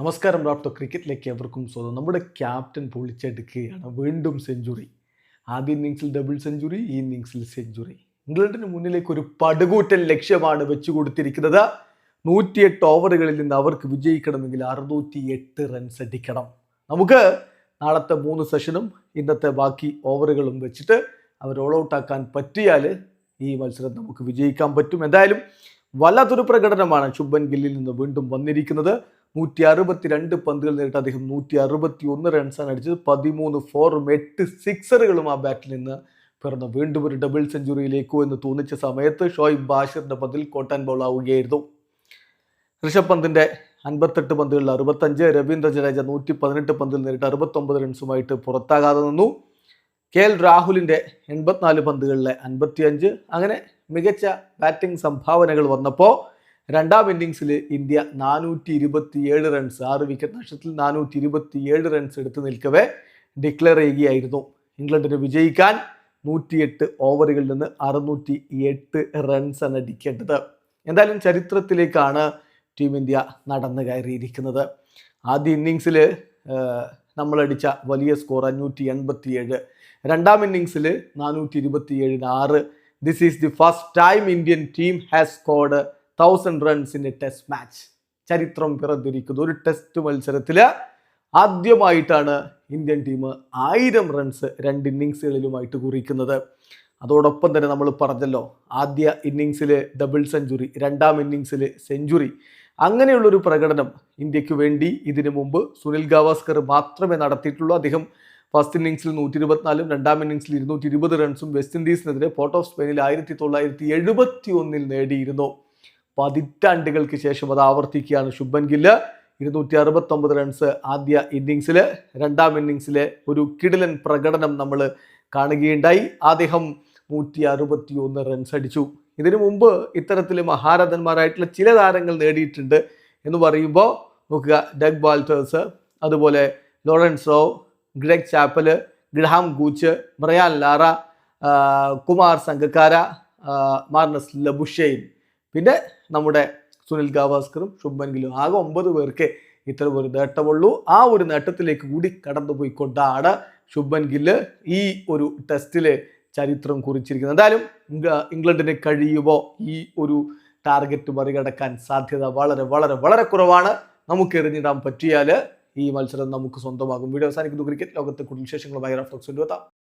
നമസ്കാരം ഡോക്ടർ ക്രിക്കറ്റിലേക്ക് എവർക്കും സ്വാഗതം. നമ്മുടെ ക്യാപ്റ്റൻ പൊളിച്ചെടുക്കുകയാണ്. വീണ്ടും സെഞ്ചുറി. ആദ്യ ഇന്നിങ്സിൽ ഡബിൾ സെഞ്ചുറി ഈ ഇന്നിങ്സിൽ സെഞ്ചുറി. ഇംഗ്ലണ്ടിന് മുന്നിലേക്ക് ഒരു പടുകൂറ്റൻ ലക്ഷ്യമാണ് വെച്ചു കൊടുത്തിരിക്കുന്നത് നൂറ്റിയെട്ട് ഓവറുകളിൽ നിന്ന് അവർക്ക് വിജയിക്കണമെങ്കിൽ അറുന്നൂറ്റി എട്ട് റൺസ് അടിക്കണം. നമുക്ക് നാളത്തെ മൂന്ന് സെഷനും ഇന്നത്തെ ബാക്കി ഓവറുകളും വെച്ചിട്ട് അവർ ഓൾ ഔട്ട് ആക്കാൻ പറ്റിയാൽ ഈ മത്സരം നമുക്ക് വിജയിക്കാൻ പറ്റും. എന്തായാലും വല്ലാത്തൊരു പ്രകടനമാണ് ശുഭൻ ഗില്ലിൽ നിന്ന് വീണ്ടും വന്നിരിക്കുന്നത്. നൂറ്റി അറുപത്തി രണ്ട് പന്തുകൾ നേരിട്ട് അദ്ദേഹം നൂറ്റി അറുപത്തി ഒന്ന് റൺസാണ് അടിച്ചത്. പതിമൂന്ന് ഫോറും എട്ട് സിക്സറുകളും ആ ബാറ്റിൽ നിന്ന് പിറന്നു വീണ്ടും ഒരു ഡബിൾ സെഞ്ചുറിയിലേക്കോ എന്ന് തോന്നിച്ച സമയത്ത് ഷോയിബ് ബാഷിറിന്റെ പന്തിൽ കോട്ടൻ ബോൾ ആവുകയായിരുന്നു. ഋഷഭ് പന്തിന്റെ അൻപത്തെട്ട് പന്തുകളിൽ അറുപത്തഞ്ച് രവീന്ദ്ര ജഡേജ നൂറ്റി പതിനെട്ട് പന്തിൽ നേരിട്ട് അറുപത്തൊമ്പത് റൺസുമായിട്ട് പുറത്താകാതെ നിന്നു. കെ എൽ രാഹുലിന്റെ എൺപത്തിനാല് പന്തുകളിലെ അൻപത്തിയഞ്ച്. അങ്ങനെ മികച്ച ബാറ്റിംഗ് സംഭാവനകൾ വന്നപ്പോൾ രണ്ടാം ഇന്നിങ്സിൽ ഇന്ത്യ നാനൂറ്റി ഇരുപത്തിയേഴ് റൺസ് ആറ് വിക്കറ്റ് നഷ്ടത്തിൽ നാനൂറ്റി ഇരുപത്തിയേഴ് റൺസ് എടുത്ത് നിൽക്കവേ ഡിക്ലെയർ ചെയ്യുകയായിരുന്നു. ഇംഗ്ലണ്ടിന് വിജയിക്കാൻ നൂറ്റിയെട്ട് ഓവറുകളിൽ നിന്ന് അറുന്നൂറ്റി എട്ട് റൺസാണ് അടിക്കേണ്ടത്. എന്തായാലും ചരിത്രത്തിലേക്കാണ് ടീം ഇന്ത്യ നടന്നു കയറിയിരിക്കുന്നത്. ആദ്യ ഇന്നിങ്സിൽ നമ്മളടിച്ച വലിയ സ്കോർ അഞ്ഞൂറ്റി എൺപത്തിയേഴ് രണ്ടാം ഇന്നിങ്സിൽ നാനൂറ്റി ഇരുപത്തിയേഴിന് ആറ്. This is the first time Indian team has scored thousand runs in a test match ചരിത്രം പിറന്നിരിക്കുന്നു. ഒരു ടെസ്റ്റ് മത്സരത്തിൽ ആദ്യമായിട്ടാണ് ഇന്ത്യൻ ടീം ആയിരം റൺസ് രണ്ട് ഇന്നിങ്സുകളിലുമായിട്ട് കുറിക്കുന്നത്. അതോടൊപ്പം തന്നെ നമ്മൾ പറഞ്ഞല്ലോ ആദ്യ ഇന്നിങ്സിൽ ഡബിൾ സെഞ്ചുറി രണ്ടാം ഇന്നിങ്സിൽ സെഞ്ചുറി അങ്ങനെയുള്ളൊരു പ്രകടനം ഇന്ത്യയ്ക്ക് വേണ്ടി ഇതിനു മുമ്പ് സുനിൽ ഗവാസ്കർ മാത്രമേ നടത്തിയിട്ടുള്ളൂ. അദ്ദേഹം ഫസ്റ്റ് ഇന്നിങ്സിൽ നൂറ്റി ഇരുപത്തിനാലും രണ്ടാം ഇന്നിങ്സിൽ ഇരുന്നൂറ്റി ഇരുപത് റൺസും വെസ്റ്റ് ഇൻഡീസിനെതിരെ പോർട്ട് ഓഫ് സ്പെയിനിൽ ആയിരത്തി തൊള്ളായിരത്തി എഴുപത്തി ഒന്നിൽ നേടിയിരുന്നു. പതിറ്റാണ്ടുകൾക്ക് ശേഷം അത് ആവർത്തിക്കുകയാണ് ശുഭൻ ഗില്ല്. ഇരുന്നൂറ്റി അറുപത്തൊമ്പത് റൺസ് ആദ്യ ഇന്നിങ്സിൽ രണ്ടാം ഇന്നിങ്സിലെ ഒരു കിടിലൻ പ്രകടനം നമ്മൾ കാണുകയുണ്ടായി. അദ്ദേഹം നൂറ്റി അറുപത്തി ഒന്ന് റൺസ് അടിച്ചു. ഇതിനു മുമ്പ് ഇത്തരത്തിൽ മഹാരഥന്മാരായിട്ടുള്ള ചില താരങ്ങൾ നേടിയിട്ടുണ്ട് എന്ന് പറയുമ്പോൾ നോക്കുക ഡഗ് ബാൾട്ടേഴ്സ് അതുപോലെ Lorenzo Greg Chappell Graham Gooch Brian Lara Kumar Sangakkara Marnus Labuschagne പിന്നെ നമ്മുടെ സുനിൽ ഗാവാസ്കറും ശുഭൻ ഗിലും ആകെ ഒമ്പത് പേർക്ക് ഇത്തരം ഒരു നേട്ടമുള്ളൂ. ആ ഒരു നേട്ടത്തിലേക്ക് കൂടി കടന്നു പോയിക്കൊണ്ടാണ് ശുഭൻ ഗില്ല് ഈ ഒരു ടെസ്റ്റിൽ ചരിത്രം കുറിച്ചിരിക്കുന്നത്. എന്തായാലും ഇംഗ്ലണ്ടിന് കഴിയുമോ ഈ ഒരു ടാർഗറ്റ് മറികടക്കാൻ സാധ്യത വളരെ വളരെ വളരെ കുറവാണ്. നമുക്ക് എറിഞ്ഞിടാൻ പറ്റിയാൽ ഈ മത്സരം നമുക്ക് സ്വന്തമാകും. വീഡിയോ അവസാനിക്കുന്നു. ക്രിക്കറ്റ് ലോകത്തെ കൂടുതൽ വിശേഷങ്ങളുമായി റഫ്ലക്സ് എത്താം.